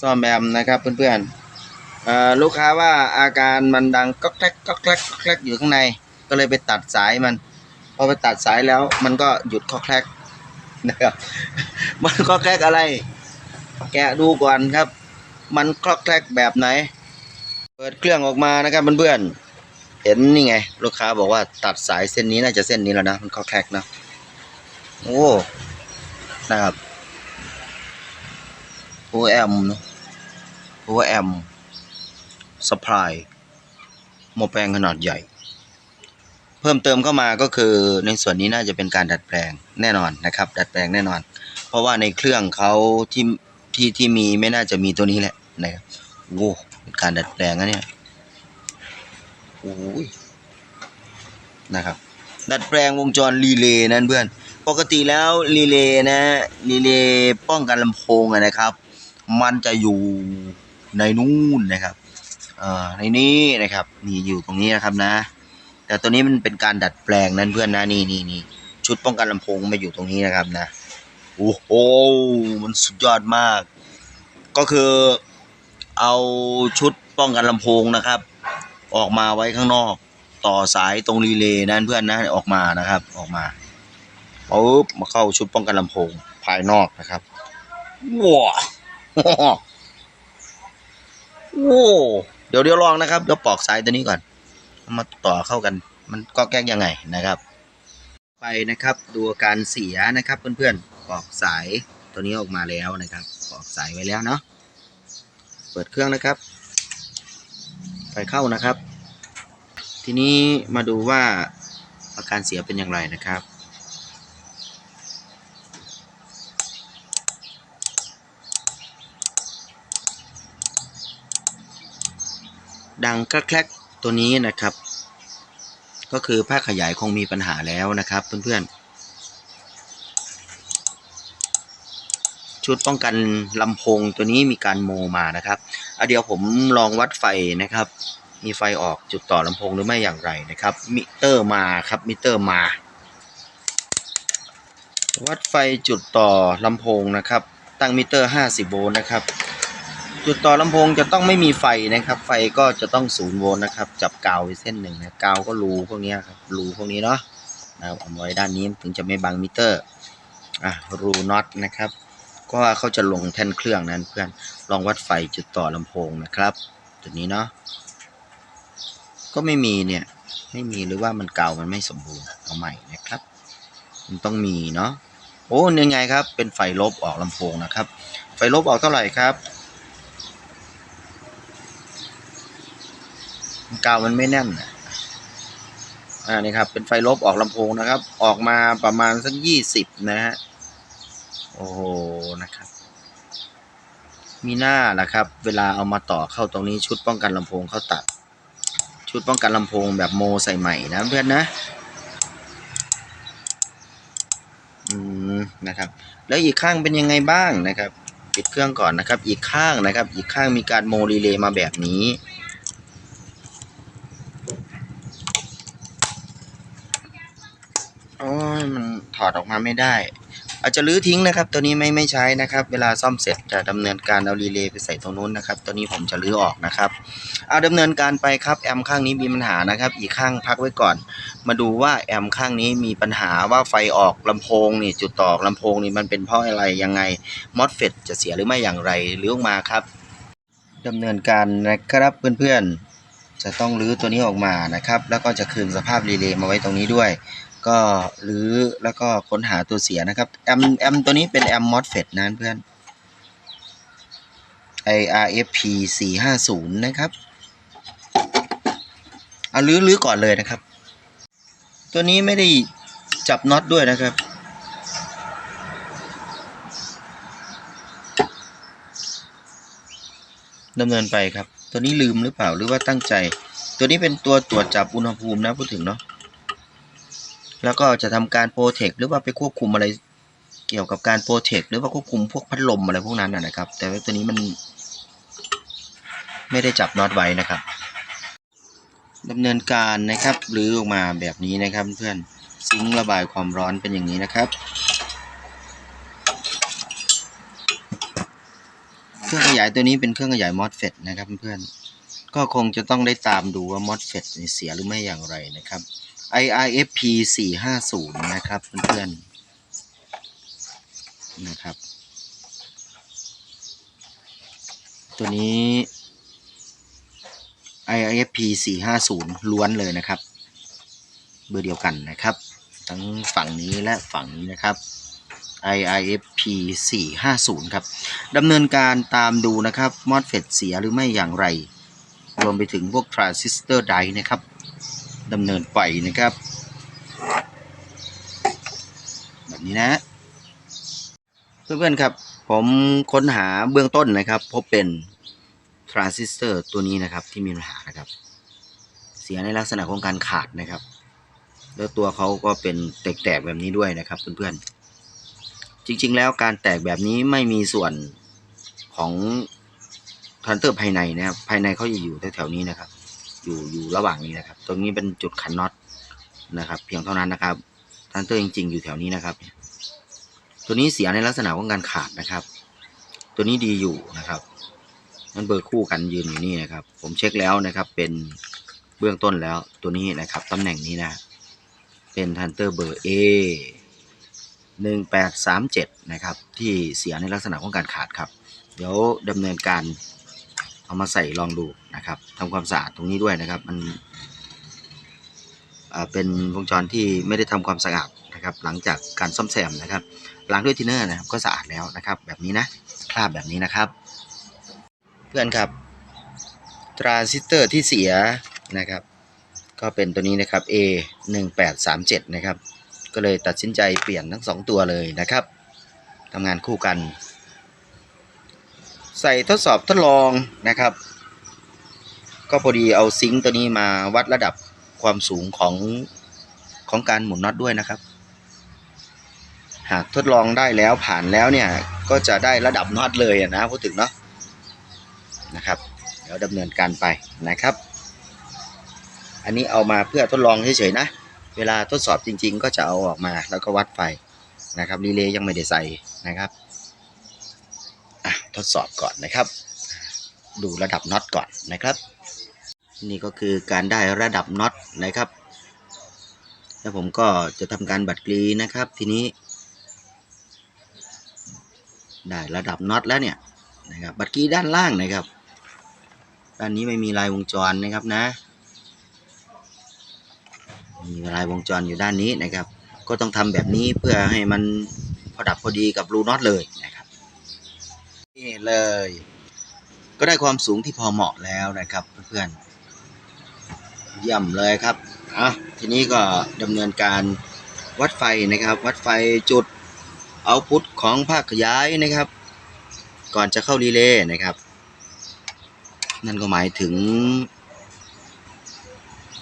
ซ่อมแอมนะครับเพื่อนๆเอ่อลูกค้าว่าอาการมันดังก๊อกแก๊กก๊อกแก๊กก๊อกแก๊กอยู่ข้างใน ก็เลยไปตัดสายมัน พอไปตัดสายแล้วมันก็หยุดก๊อกแก๊กนะครับมันก๊อกแก๊กอะไร แกะดูก่อนครับ มันก๊อกแก๊กแบบไหน เปิดเครื่องออกมานะครับเพื่อนๆเห็นนี่ไง ลูกค้าบอกว่าตัดสายเส้นนี้น่าจะเส้นนี้แล้วนะมันก๊อกแก๊กนะโอ้นะครับ โอแอมเนอะโอแอมสปายหม้อแปลงขนาดใหญ่ เพิ่มเติมเข้ามาก็คือในส่วนนี้น่าจะเป็นการดัดแปลงแน่นอนนะครับ ดัดแปลงแน่นอน เพราะว่าในเครื่องเขาที่ที่ที่มีไม่น่าจะมีตัวนี้แหละนะครับโอ้เป็นการดัดแปลงนะเนี่ยโอ้ยนะครับ ดัดแปลงวงจรรีเลย์นั่นเพื่อน ปกติแล้วรีเลย์นะรีเลย์ป้องกันลำโพงนะครับ มันจะอยู่ในนู่นนะครับเอ่อในนี้นะครับนี่อยู่ตรงนี้นะครับนะ แต่ตัวนี้มันเป็นการดัดแปลงนั่นเพื่อนนะนี่นี่นี่ชุดป้องกันลำโพงมาอยู่ตรงนี้นะครับนะโอ้โหมันสุดยอดมาก ก็คือเอาชุดป้องกันลำโพงนะครับ ออกมาไว้ข้างนอก ต่อสายตรงรีเลย์นั่นเพื่อนนะออกมานะครับออกมาปุ๊บมาเข้าชุดป้องกันลำโพงภายนอกนะครับว้าว โอ้เดี๋ยวเดี๋ยวลองนะครับเดี๋ยวปอกสายตัวนี้ก่อน มาต่อเข้ากัน มันก็แก้ยังไงนะครับ ไปนะครับดูการเสียนะครับเพื่อนๆปอกสายตัวนี้ออกมาแล้วนะครับปอกสายไว้แล้วเนาะเปิดเครื่องนะครับ ไฟเข้านะครับ ทีนี้มาดูว่าอาการเสียเป็นอย่างไรนะครับ ดังแคลกๆตัวนี้นะครับ ก็คือภาคขยายคงมีปัญหาแล้วนะครับเพื่อนๆ ชุดป้องกันลำโพงตัวนี้มีการโมมานะครับเอเดี๋ยวผมลองวัดไฟนะครับ มีไฟออกจุดต่อลำโพงหรือไม่อย่างไรนะครับ มิเตอร์มาครับมิเตอร์มา วัดไฟจุดต่อลำโพงนะครับ ตั้งมิเตอร์ 50 โวลต์นะครับ จุดต่อลำโพงจะต้องไม่มีไฟนะครับ ไฟก็จะต้องศูนย์โวลต์นะครับ จับกาวไว้เส้นหนึ่งนะกาวก็รูพวกนี้ครับรูพวกนี้เนาะนะครับเอาไว้ด้านนี้ถึงจะไม่บังมิเตอร์อะรูน็อตนะครับ ก็เขาจะลงแท่นเครื่องนั้นเพื่อนลองวัดไฟจุดต่อลำโพงนะครับจุดนี้เนาะก็ไม่มีเนี่ยไม่มีหรือว่ามันเก่ามันไม่สมบูรณ์เอาใหม่นะครับ มันต้องมีเนาะโอ้ยังไงครับ เป็นไฟลบออกลำโพงนะครับ ไฟลบออกเท่าไหร่ครับ กาวมันไม่แน่นนะอ่านี่ครับ เป็นไฟลบออกลำโพงนะครับ ออกมาประมาณสักยี่สิบนะฮะโอ้โหนะครับ มีหน้าละครับ เวลาเอามาต่อเข้าตรงนี้ชุดป้องกันลำโพงเขาตัด ชุดป้องกันลำโพงแบบโมใส่ใหม่นะเพื่อนนะอืมนะครับ แล้วอีกข้างเป็นยังไงบ้างนะครับ ปิดเครื่องก่อนนะครับ อีกข้างนะครับ อีกข้างมีการโมรีเลย์มาแบบนี้ โอ้ยมันถ อดออกมาไม่ได้ อาจจะรื้อทิ้งนะครับ ตัวนี้ไม่ไม่ใช้นะครับ เวลาซ่อมเสร็จจะดำเนินการเอารีเลย์ไปใส่ตรงนู้นนะครับ ตัวนี้ผมจะรื้อออกนะครับ เอาดำเนินการไปครับแอมข้างนี้มีปัญหานะครับ อีกข้างพักไว้ก่อน มาดูว่าแอมข้างนี้มีปัญหาว่าไฟออกลำโพงนี่จุดต่อลำโพงนี่มันเป็นเพราะอะไรยังไงมอสเฟตจะเสียหรือไม่อย่างไรรื้อออกมาครับดำเนินการนะครับเพื่อนๆจะต้องรื้อตัวนี้ออกมานะครับ แล้วก็จะคืนสภาพรีเลย์มาไว้ตรงนี้ด้วย ก็หรือแล้วก็ค้นหาตัวเสียนะครับแอมแอมตัวนี้เป็นแอมมอสเฟตนะเพื่อน IRFP 450 นะครับเอาลื้อลื้อก่อนเลยนะครับ ตัวนี้ไม่ได้จับน็อตด้วยนะครับ ดำเนินไปครับ ตัวนี้ลืมหรือเปล่าหรือว่าตั้งใจ ตัวนี้เป็นตัวตรวจจับอุณหภูมินะพูดถึงเนาะ แล้วก็จะทำการโปรเทคหรือว่าไปควบคุมอะไรเกี่ยวกับการโปรเทคหรือว่าควบคุมพวกพัดลมอะไรพวกนั้นนะครับ แต่ว่าตัวนี้มัน ไม่ได้จับน็อตไว้นะครับดำเนินการนะครับหรือออกมาแบบนี้นะครับ เพื่อนซิงระบายความร้อนเป็นอย่างนี้นะครับเครื่องขยายตัวนี้เป็นเครื่องขยายมอสเฟตนะครับเพื่อนก็คงจะต้องได้ตามดูว่ามอสเฟตเสียหรือไม่อย่างไรนะครับ IRFP 450 นะครับเพื่อนๆนะครับ ตัวนี้ IRFP 450 ล้วนเลยนะครับ เบอร์เดียวกันนะครับ ทั้งฝั่งนี้และฝั่งนี้นะครับ IIFP 450 ครับดำเนินการตามดูนะครับ มอสเฟตเสียหรือไม่อย่างไร รวมไปถึงพวกทรานซิสเตอร์ไดนะครับ ดำเนินไปนะครับ แบบนี้นะ เพื่อนๆครับ ผมค้นหาเบื้องต้นนะครับ พบเป็นทรานซิสเตอร์ตัวนี้นะครับที่มีปัญหานะครับ เสียในลักษณะของการขาดนะครับ แล้วตัวเขาก็เป็นแตกๆแบบนี้ด้วยนะครับ เพื่อนๆ จริงๆ แล้วการแตกแบบนี้ไม่มีส่วนของทันเตอร์ภายในนะครับ ภายในเขาจะอยู่แถวๆนี้นะครับ อยู่อยู่ระหว่างนี้นะครับ ตรงนี้เป็นจุดขันน็อตนะครับ เพียงเท่านั้นนะครับทันเตอร์จริง ๆ อยู่แถวนี้นะครับ ตัวนี้เสียในลักษณะของการขาดนะครับ ตัวนี้ดีอยู่นะครับมันเบอร์คู่กันยืนอยู่นี่นะครับ ผมเช็คแล้วนะครับ เป็นเบื้องต้นแล้วตัวนี้นะครับตำแหน่งนี้นะ เป็นทันเตอร์เบอร์ A หนึ่งแปดสามเจ็ดนะครับ ที่เสียในลักษณะของการขาดครับ เดี๋ยวดำเนินการ เอามาใส่ลองดูนะครับทำความสะอาดตรงนี้ด้วยนะครับ มันเป็นวงจรที่ไม่ได้ทำความสะอาดนะครับ หลังจากการซ่อมแซมนะครับล้างด้วยทินเนอร์นะครับก็สะอาดแล้วนะครับ แบบนี้นะคราบแบบนี้นะครับ เพื่อนครับทรานซิสเตอร์ที่เสียนะครับ ก็เป็นตัวนี้นะครับ A 1 8 3 7นะครับ ก็เลยตัดสินใจเปลี่ยนทั้งสองตัวเลยนะครับทำงานคู่กัน ใส่ทดสอบทดลองนะครับ ก็พอดีเอาซิงค์ตัวนี้มาวัดระดับความสูงของของการหมุนน็อตด้วยนะครับ หากทดลองได้แล้วผ่านแล้วเนี่ย ก็จะได้ระดับน็อตเลยอะนะพูดถึงเนาะนะครับ เดี๋ยวดำเนินการไปนะครับ อันนี้เอามาเพื่อทดลองเฉยๆนะ เวลาทดสอบจริง ๆ ก็จะเอาออกมาแล้วก็วัดไฟนะครับรีเลย์ยังไม่ได้ใส่นะครับ ทดสอบก่อนนะครับ ดูระดับน็อตก่อนนะครับ นี่ก็คือการได้ระดับน็อตนะครับ แล้วผมก็จะทำการบัดกรีนะครับ ทีนี้ ได้ระดับน็อตแล้วเนี่ยนะครับบัดกรีด้านล่างนะครับ ด้านนี้ไม่มีลายวงจรนะครับนะ มีลายวงจรอยู่ด้านนี้นะครับ ก็ต้องทำแบบนี้เพื่อให้มันพอดับพอดีกับรูน็อตเลยนะครับ นี่เลย ก็ได้ความสูงที่พอเหมาะแล้วนะครับเพื่อนๆเยี่ยมเลยครับอะทีนี้ก็ดำเนินการวัดไฟนะครับ วัดไฟจุดเอาพุทของภาคขยายนะครับ ก่อนจะเข้ารีเลย์นะครับ นั่นก็หมายถึง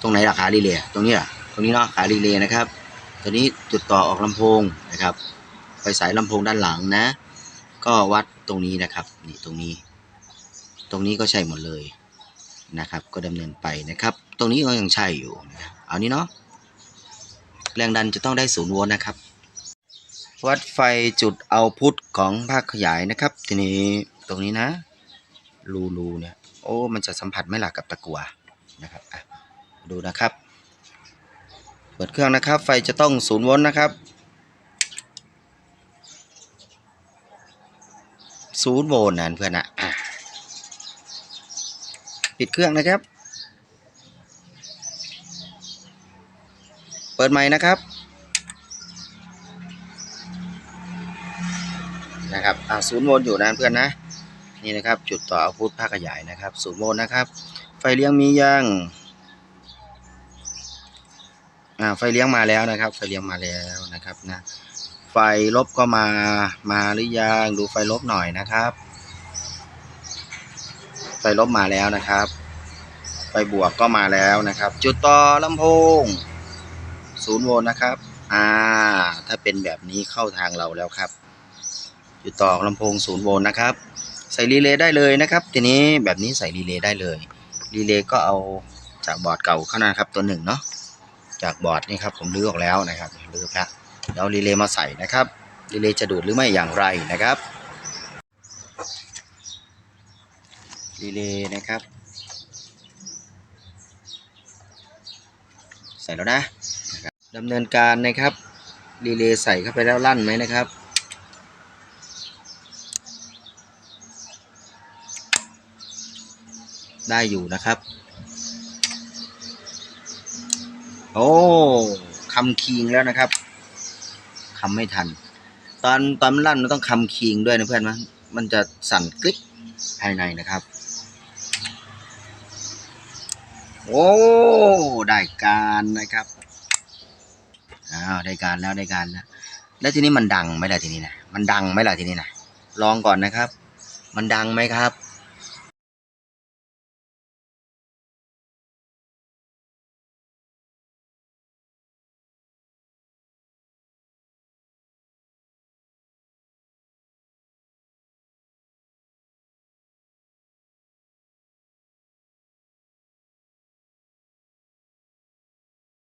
ตรงไหนราคารีเลย์ตรงนี้เหรอตรงนี้เนาะขารีเลย์นะครับ ตัวนี้จุดต่อออกลำโพงนะครับไฟสายลำโพงด้านหลังนะ ก็วัด ตรงนี้นะครับ นี่ตรงนี้ ตรงนี้ก็ใช่หมดเลยนะครับ ก็ดำเนินไปนะครับ ตรงนี้ก็ยังใช่อยู่นะครับเอานี้เนาะแรงดันจะต้องได้ศูนย์โวลต์นะครับ วัดไฟจุดเอาพุทของภาคขยายนะครับ ทีนี้ตรงนี้นะ รูรูเนี่ย โอ้ มันจะสัมผัสไม่หล่ะกับตะกัวนะครับดูนะครับ เปิดเครื่องนะครับ ไฟจะต้องศูนย์โวลต์นะครับ ศูนย์โวลต์นะเพื่อนนะอะปิดเครื่องนะครับ เปิดใหม่นะครับ นะครับอ่าศูนย์โวลต์อยู่นะเพื่อนนะ นี่นะครับ จุดต่อเอาพุทภาคขยายนะครับศูนย์โวลต์นะครับ ไฟเลี้ยงมียังอ่าไฟเลี้ยงมาแล้วนะครับ ไฟเลี้ยงมาแล้วนะครับนะ ไฟลบก็มามาหรือยังดูไฟลบหน่อยนะครับ ไฟลบมาแล้วนะครับ ไฟบวกก็มาแล้วนะครับ จุดต่อลำโพงศูนย์โวลต์นะครับ อ่า ถ้าเป็นแบบนี้เข้าทางเราแล้วครับ จุดต่อลำโพงศูนย์โวลต์นะครับ ใส่รีเลย์ได้เลยนะครับ ทีนี้แบบนี้ใส่รีเลย์ได้เลย รีเลย์ก็เอาจากบอร์ดเก่าเข้านะครับตัวหนึ่งเนาะ จากบอร์ดนี่ครับผมลื้อออกแล้วนะครับลื้อแล้ว เดี๋ยวรีเลย์มาใส่นะครับรีเลย์จะดูดหรือไม่อย่างไรนะครับรีเลย์นะครับ ใส่แล้วนะดำเนินการนะครับรีเลย์ใส่เข้าไปแล้วลั่นไหมนะครับได้อยู่นะครับ โอ้คำคิงแล้วนะครับ คำไม่ทัน ตอนตอนมันลั่นมันต้องคำคิงด้วยนะเพื่อนมันมันจะสั่นกริ๊กภายในนะครับ โอ้ได้การนะครับอ้าวได้การแล้วได้การแล้วแล้วทีนี้มันดังไหมล่ะทีนี้นะมันดังไหมล่ะทีนี้นะลองก่อนนะครับ มันดังไหมครับ